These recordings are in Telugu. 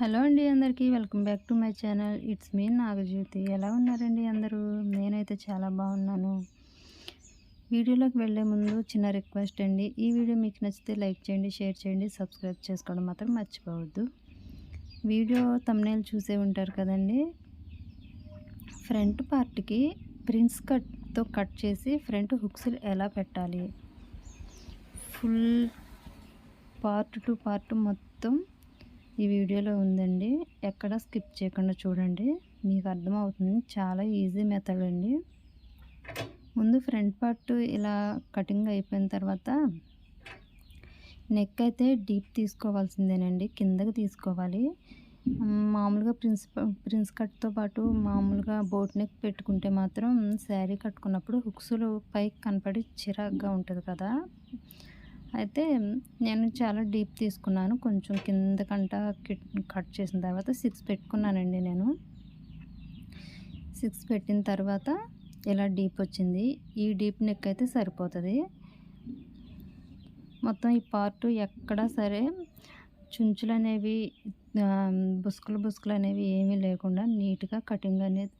హలో అండి అందరికీ welcome back to my channel. It's me Nagajyothi. ఎలా ఉన్నారండి అందరూ? నేనైతే చాలా బాగున్నాను. వీడియోలోకి వెళ్ళే ముందు చిన్న రిక్వెస్ట్ అండి. ఈ వీడియో మీకు నచ్చితే లైక్ చేయండి షేర్ చేయండి సబ్స్క్రైబ్ చేసుకోవడం మాత్రం మర్చిపోవద్దు. వీడియో తమ్నేలు చూసే ఉంటారు కదండి. ఫ్రంట్ పార్ట్కి ప్రిన్స్ కట్తో కట్ చేసి ఫ్రంట్ హుక్స్ ఎలా పెట్టాలి? ఫుల్ పార్ట్ టు పార్ట్ మొత్తం ఈ వీడియోలో ఉందండి. ఎక్కడ స్కిప్ చేయకుండా చూడండి. మీకు అర్థమవుతుంది. చాలా ఈజీ మెథడ్ అండి. ముందు ఫ్రంట్ పార్ట్ ఇలా కటింగ్ అయిపోయిన తర్వాత నెక్ అయితే డీప్ తీసుకోవాల్సిందేనండి. కిందకి తీసుకోవాలి. మామూలుగా ప్రిన్స్ ప్రిన్స్ కట్తో పాటు మామూలుగా బోట్ నెక్ పెట్టుకుంటే మాత్రం శారీ కట్టుకున్నప్పుడు హుక్స్లు పైకి కనపడి చిరాగ్గా ఉంటుంది కదా. అయితే నేను చాలా డీప్ తీసుకున్నాను. కొంచెం కిందకంట కట్ చేసిన తర్వాత సిక్స్ పెట్టుకున్నానండి నేను. సిక్స్ పెట్టిన తర్వాత ఇలా డీప్ వచ్చింది. ఈ డీప్ నెక్ అయితే సరిపోతుంది. మొత్తం ఈ పార్ట్ ఎక్కడా సరే చుంచులు అనేవి బుసుకులు బుసుకులు అనేవి ఏమీ లేకుండా నీట్గా కటింగ్ అనేది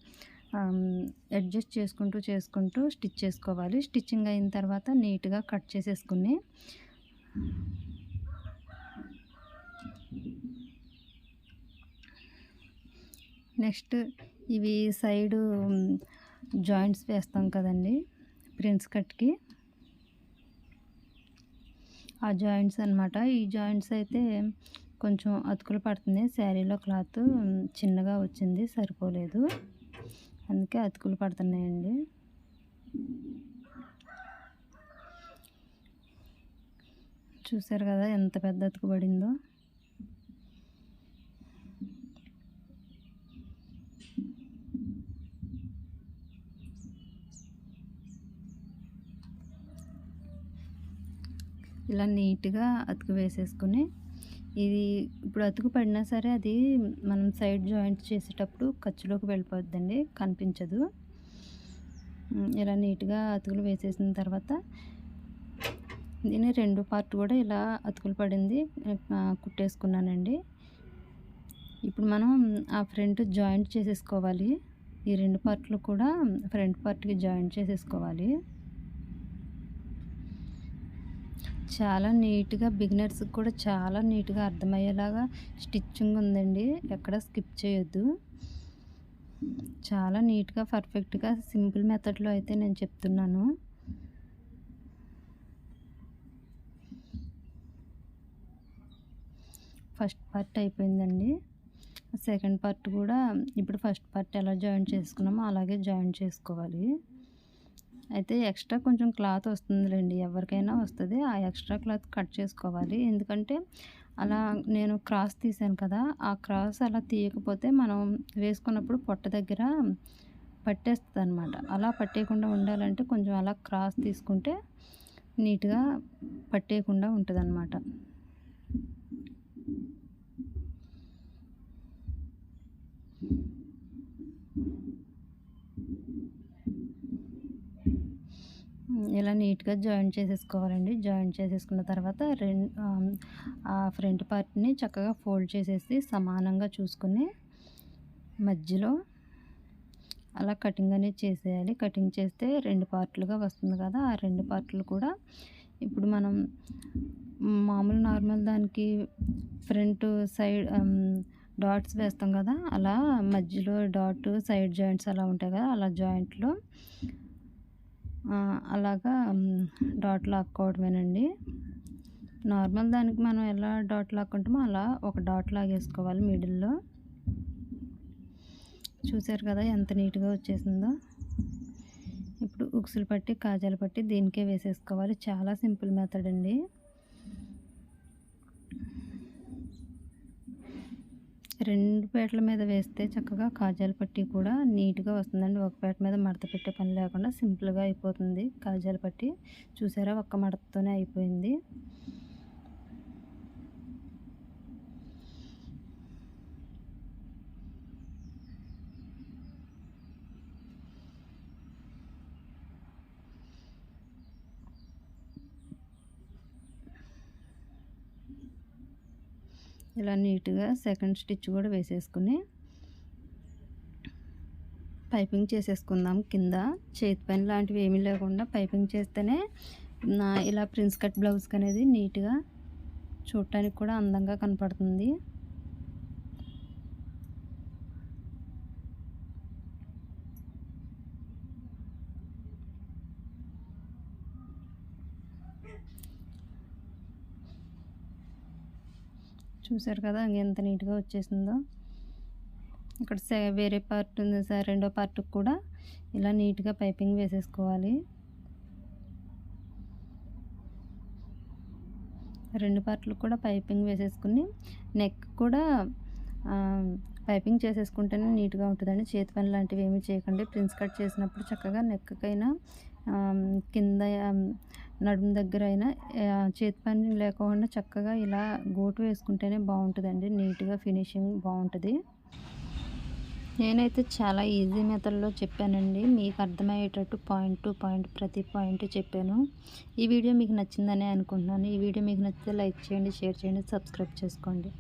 అడ్జస్ట్ చేసుకుంటూ చేసుకుంటూ స్టిచ్ చేసుకోవాలి. స్టిచ్చింగ్ అయిన తర్వాత నీట్గా కట్ చేసేసుకుని నెక్స్ట్ ఇవి సైడు జాయింట్స్ వేస్తాం కదండి ప్రిన్స్ కట్కి. ఆ జాయింట్స్ అనమాట ఈ జాయింట్స్ అయితే కొంచెం అతుకులు పడుతుంది శారీలో క్లాత్ చిన్నగా వచ్చింది సరిపోలేదు. అందుకే అతుకులు పడుతున్నాయండి. చూసారు కదా ఎంత పెద్ద అతుకు పడిందో. ఇలా నీట్గా అతుకు వేసేసుకుని ఇది ఇప్పుడు అతుకు పడినా సరే అది మనం సైడ్ జాయింట్ చేసేటప్పుడు ఖర్చులోకి వెళ్ళిపోద్దండి కనిపించదు. ఇలా నీట్గా అతుకులు వేసేసిన తర్వాత దీని రెండు పార్ట్ కూడా ఇలా అతుకులు పడింది కుట్టేసుకున్నానండి. ఇప్పుడు మనం ఆ ఫ్రంట్ జాయింట్ చేసేసుకోవాలి ఈ రెండు పార్ట్లు కూడా ఫ్రంట్ పార్ట్కి జాయింట్ చేసేసుకోవాలి. చాలా నీట్గా బిగినర్స్కి కూడా చాలా నీట్గా అర్థమయ్యేలాగా స్టిచ్చింగ్ ఉందండి. ఎక్కడ స్కిప్ చేయొద్దు. చాలా నీట్గా పర్ఫెక్ట్గా సింపుల్ మెథడ్లో అయితే నేను చెప్తున్నాను. ఫస్ట్ పార్ట్ అయిపోయిందండి. సెకండ్ పార్ట్ కూడా ఇప్పుడు ఫస్ట్ పార్ట్ ఎలా జాయిన్ చేసుకున్నామో అలాగే జాయిన్ చేసుకోవాలి. అయితే ఎక్స్ట్రా కొంచెం క్లాత్ వస్తుందిలేండి ఎవరికైనా వస్తుంది. ఆ ఎక్స్ట్రా క్లాత్ కట్ చేసుకోవాలి. ఎందుకంటే అలా నేను క్రాస్ తీసాను కదా ఆ క్రాస్ అలా తీయకపోతే మనం వేసుకున్నప్పుడు పొట్ట దగ్గర పట్టేస్తుంది అనమాట అలా పట్టేయకుండా ఉండాలంటే కొంచెం అలా క్రాస్ తీసుకుంటే నీట్గా పట్టేయకుండా ఉంటుంది అనమాట ఇలా నీట్గా జాయింట్ చేసేసుకోవాలండి. జాయింట్ చేసేసుకున్న తర్వాత రెండు ఫ్రంట్ పార్ట్ని చక్కగా ఫోల్డ్ చేసేసి సమానంగా చూసుకుని మధ్యలో అలా కటింగ్ అనేది చేసేయాలి. కటింగ్ చేస్తే రెండు పార్ట్లుగా వస్తుంది కదా! ఆ రెండు పార్ట్లు కూడా ఇప్పుడు మనం మామూలు నార్మల్ దానికి ఫ్రంట్ సైడ్ డాట్స్ వేస్తాం కదా! అలా మధ్యలో డాట్ సైడ్ జాయింట్స్ అలా ఉంటాయి కదా! అలా జాయింట్లో అలాగా డాట్ లాక్కోవడమేనండి. నార్మల్ దానికి మనం ఎలా డాట్ లాక్కుంటామో అలా ఒక డాట్ లాగేసుకోవాలి మిడిల్లో చూసారు కదా ఎంత నీట్గా వచ్చేసిందో. ఇప్పుడు ఉక్సులు పట్టి కాజాలు పట్టి దీనికే వేసేసుకోవాలి. చాలా సింపుల్ మెథడ్ అండి. రెండు పేటల మీద వేస్తే చక్కగా కాజాల పట్టి కూడా నీట్గా వస్తుందండి. ఒక పేట మీద మడత పెట్టే పని లేకుండా సింపుల్గా అయిపోతుంది కాజాల పట్టి. చూసారా? ఒక్క మడతతోనే అయిపోయింది. ఇలా నీట్గా సెకండ్ స్టిచ్ కూడా వేసేసుకుని పైపింగ్ చేసేసుకుందాం కింద. చేతి పని లాంటివి ఏమీ లేకుండా పైపింగ్ చేస్తేనే నా ఇలా ప్రిన్స్ కట్ బ్లౌజ్కి అనేది నీట్గా చూడటానికి కూడా అందంగా కనపడుతుంది. చూసారు కదా ఎంత నీట్గా వచ్చేసిందో. ఇక్కడ వేరే పార్ట్ ఉంది సార్ రెండో పార్ట్కి కూడా ఇలా నీట్గా పైపింగ్ వేసేసుకోవాలి. రెండు పార్ట్లు కూడా పైపింగ్ వేసేసుకుని నెక్ కూడా పైపింగ్ చేసేసుకుంటేనే నీట్గా ఉంటుందండి. చేతి పని లాంటివి ఏమీ చేయకండి. ప్రిన్స్ కట్ చేసినప్పుడు చక్కగా నెక్కకైనా కింద నడుము దగ్గర అయినా చేతి పని లేకుండా చక్కగా ఇలా గోటు వేసుకుంటేనే బాగుంటుందండి. నీట్గా ఫినిషింగ్ బాగుంటుంది. నేనైతే చాలా ఈజీ మెథడ్లో చెప్పానండి. మీకు అర్థమయ్యేటట్టు పాయింట్ టు పాయింట్ ప్రతి పాయింట్ చెప్పాను. ఈ వీడియో మీకు నచ్చిందని అనుకుంటున్నాను. ఈ వీడియో మీకు నచ్చితే లైక్ చేయండి షేర్ చేయండి సబ్స్క్రైబ్ చేసుకోండి.